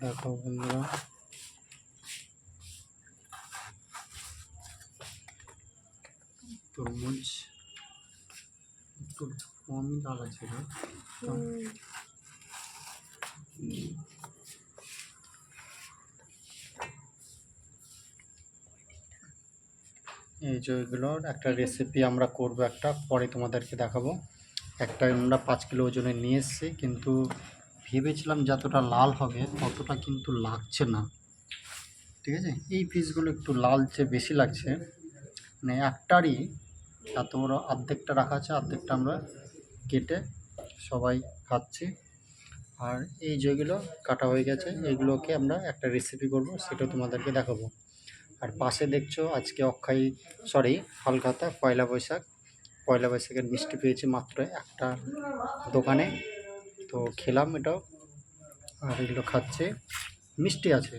দেখো বন্ধুরা। তরমুজ একটু কমই লাল রে এই যে এগুলোর একটা রেসিপি আমরা করব একটা পরে তোমাদেরকে দেখাবো। একটা আমরা পাঁচ কিলো ওজনে নিয়ে এসেছি কিন্তু ভেবেছিলাম যতটা লাল হবে, ততটা কিন্তু লাগছে না। ঠিক আছে? এই পিসগুলো একটু লালচে বেশি লাগছে। মানে একটারই এত বড় অর্ধেকটা রাখা আছে, অর্ধেকটা আমরা কেটে সবাই খাচ্ছি। আর এই যেগুলো কাটা হয়ে গেছে, এগুলোকে আমরা একটা রেসিপি করব, সেটা তোমাদেরকে দেখাবো। আর পাশে দেখছ আজকে অক্ষয় সরি হালখাতা পয়লা বৈশাখ। পয়লা বৈশাখের মিষ্টি পেয়েছি মাত্র একটা দোকানে। তো খেলাম এটাও। আর এগুলো খাচ্ছে। মিষ্টি আছে।